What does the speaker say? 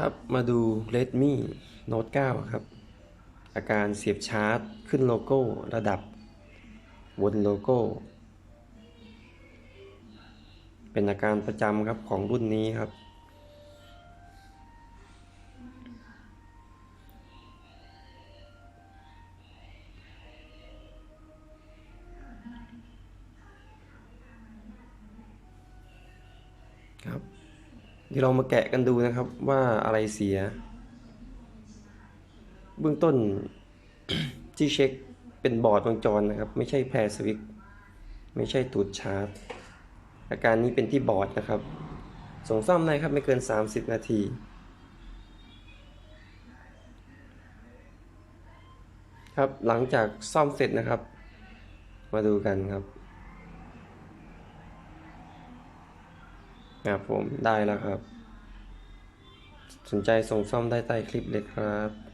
ครับมาดู Redmi Note 9 ครับ อาการเสียบชาร์จขึ้นโลโก้ระดับบนโลโก้ เป็นอาการประจำครับของรุ่นนี้ครับ ครับ เดี๋ยวเรามาแกะกันดูนะครับว่าอะไรเสีย เบื้องต้นที่เช็คเป็นบอร์ดวงจรนะครับ ไม่ใช่แพรสวิตช์ไม่ใช่ตูดชาร์จ อาการนี้เป็นที่บอร์ดนะครับ ส่งซ่อมได้ครับไม่เกิน 30 นาทีครับหลังจากซ่อมเสร็จนะครับ มาดูกันครับ ครับผมได้แล้วครับ สนใจส่งซ่อมได้ใต้คลิปเลยครับ